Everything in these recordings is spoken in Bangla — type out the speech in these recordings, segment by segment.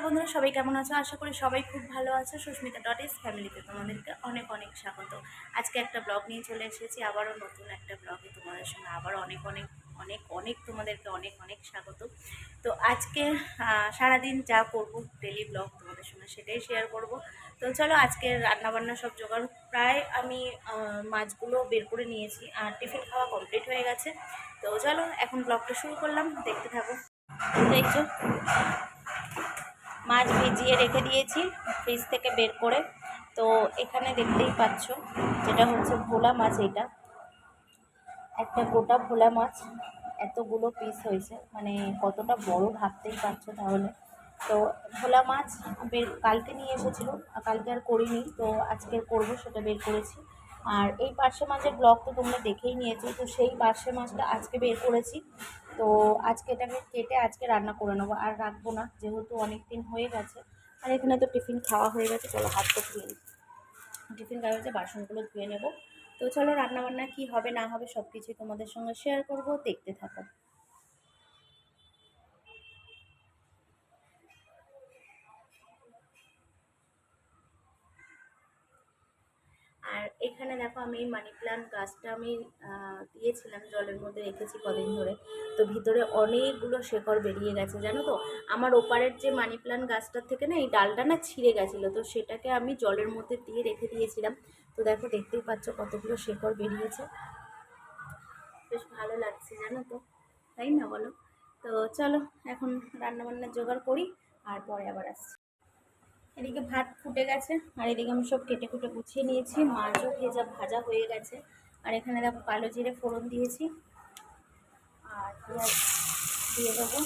নমস্কার বন্ধুরা, সবাই কেমন আছো? আশা করি সবাই খুব ভালো আছো। সুস্মিতা ডট ইস ফ্যামিলিতে তোমাদেরকে অনেক অনেক স্বাগত। আজকে একটা ব্লগ নিয়ে চলে এসেছি, আবারও নতুন একটা ব্লগে তোমাদের সঙ্গে আবার অনেক অনেক অনেক অনেক তোমাদেরকে অনেক অনেক স্বাগত। তো আজকে সারাদিন যা করব ডেলি ব্লগ তোমাদের সঙ্গে সেটাই শেয়ার করব। তো চলো আজকে রান্নাবান্না সব জোগাড়। প্রায় আমি মাছগুলো বের করে নিয়েছি আর টিফিন খাওয়া কমপ্লিট হয়ে গেছে। তো চলো এখন ব্লগটা শুরু করলাম, দেখতে থাকো। দেখছ মাছ ভিজিয়ে রেখে দিয়েছি ফ্রিজ থেকে বের করে। তো এখানে দেখতেই পাচ্ছ, যেটা হচ্ছে ভোলা মাছ এটা। একটা গোটা ভোলা মাছ, এতগুলো পিস হয়েছে। মানে কতটা বড় ভাবতেই পারছ তাহলে। তো ভোলা মাছ বের, কালকে নিয়ে এসেছিল, কালকে আর করিনি, তো আজকে করব, সেটা বের করেছি। আর এই পার্শে মাছের ব্লগ তো তোমরা দেখেই নিয়েছো, তো সেই পার্শে মাছটা আজকে বের করেছি। তো আজকে এটাকে কেটে আজকে রান্না করে নেব, আর রাখব না, যেহেতু অনেক দিন হয়ে গেছে। আর এখানে তো টিফিন খাওয়া হয়ে গেছে, চলো হাত তো ধুয়ে টিফিন খাওয়া হয়েছে, বাসনগুলো ধুয়ে নেব। তো চলো রান্নাবান্না কী হবে না হবে সব কিছুই তোমাদের সঙ্গে শেয়ার করব, দেখতে থাকো আর এখানে দেখো আমি এই মানি প্লান্ট গাছটা আমি দিয়েছিলাম, জলের মধ্যে রেখেছি কদিন ধরে। তো ভিতরে অনেকগুলো শেকড় বেরিয়ে গেছে, জানো তো? আমার ওপারের যে মানি প্লান্ট গাছটার থেকে না, এই ডালটা না ছিঁড়ে গেছিল, তো সেটাকে আমি জলের মধ্যে দিয়ে রেখে দিয়েছিলাম। তো দেখো, দেখতেই পাচ্ছ কতগুলো শেকড় বেরিয়েছে। বেশ ভালো লাগছে, জানো তো? তাই না বলো? তো চলো, এখন রান্নাবান্নার জোগাড় করি, আর পরে আবার আসছি। এদিকে ভাত ফুটে গেছে, আর এদিকে আমি সব কেটে কুটে গুছিয়ে নিয়েছি। মাছও ভেজা ভাজা হয়ে গেছে। আর এখানে দেখো কালো জিরে ফোড়ন দিয়েছি। আর পেঁয়াজ দিয়ে দেবো।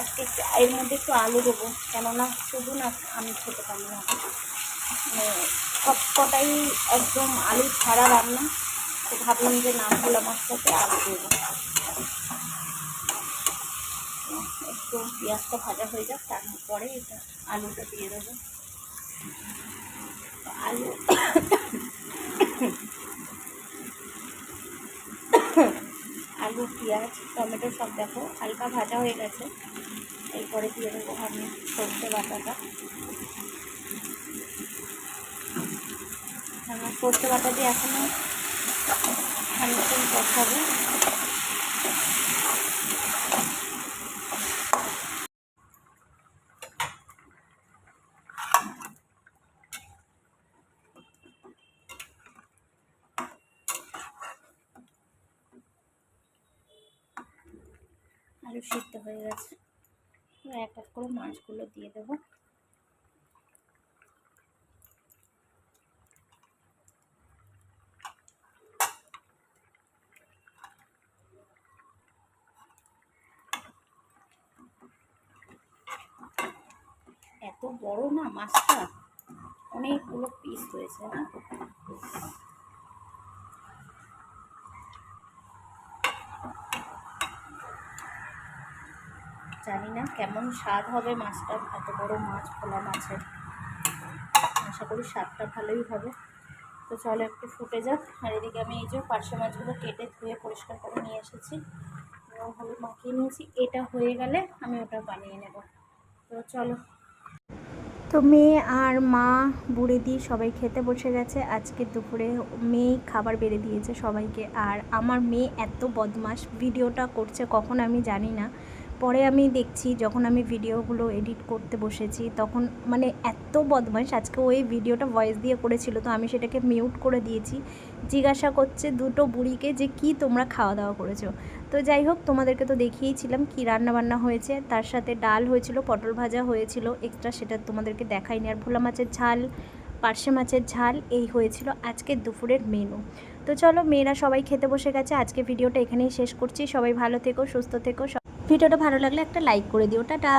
আজকে এর মধ্যে একটু আলু দেবো, কেননা শুধু না আমি খেতে পারি না। মানে সব কটাই একদম আলু ছাড়া রান্না। তো ভাবলাম যে না ভোলা মাছটাতে আলু দেবো। একটু পেঁয়াজটা ভাজা হয়ে যাক, তারপরে এটা আলুটা দিয়ে দেবো। আলু। আলু, পেঁয়াজ, টমেটো সব দেখো, হালকা ভাজা হয়ে গেছে। এরপরে দিয়ে দেবো আমি সর্ষে বাটাটা। আমার সর্ষে বাটা দিয়ে এখনও খানিকক্ষণ কষাবো। আলু সিদ্ধ হয়ে গেছে। এক এক করে মাছগুলো দিয়ে দেবো। এত বড় না মাছটা? অনেকগুলো পিস হয়েছে না? জানি না কেমন স্বাদ হবে মাছটা, এত বড় মাছ, খোলা মাছের। আশা করি স্বাদটা ভালোই হবে। তো চলো একটু ফুটে যাক। আর এদিকে আমি এই যে পার্শে মাছগুলো কেটে ধুয়ে পরিষ্কার করে নিয়ে এসেছি। এবং হলুদ মাখিয়ে নিয়েছি। এটা হয়ে গেলে আমি ওটা বানিয়ে নেব। তো চলো। তো মেয়ে আর মা বুড়ি দি সবাই খেতে বসে গেছে। আজকে দুপুরে মেয়ে খাবার বেড়ে দিয়েছে সবাইকে। আর আমার মেয়ে এত বদমাস ভিডিওটা করছে, কখন আমি জানি না। পরে আমি দেখছি যখন আমি ভিডিওগুলো এডিট করতে বসেছি, তখন মানে এত বদমাস আজকে ওই ভিডিওটা ভয়েস দিয়ে করেছিল, তো আমি সেটাকে মিউট করে দিয়েছি। জিজ্ঞাসা করছে দুটো বুড়িকে যে কি তোমরা খাওয়া দাওয়া করেছ। তো যাই হোক, তোমাদেরকে তো দেখিয়েছিলাম কি রান্না বান্না হয়েছে। তার সাথে ডাল হয়েছিল, পটল ভাজা হয়েছিল এক্সট্রা সেটা তোমাদেরকে দেখাইনি। আর ভোলা মাছের ঝাল, পার্শে মাছের ঝাল, এই হয়েছিল আজকে দুপুরের মেনু তো চলো মেয়েরা সবাই খেতে বসে গেছে। আজকে ভিডিওটা এখানেই শেষ করছি। সবাই ভালো থেকো, সুস্থ থেকো ভিডিওটা ভালো লাগলে একটা লাইক করে দিও টাটা।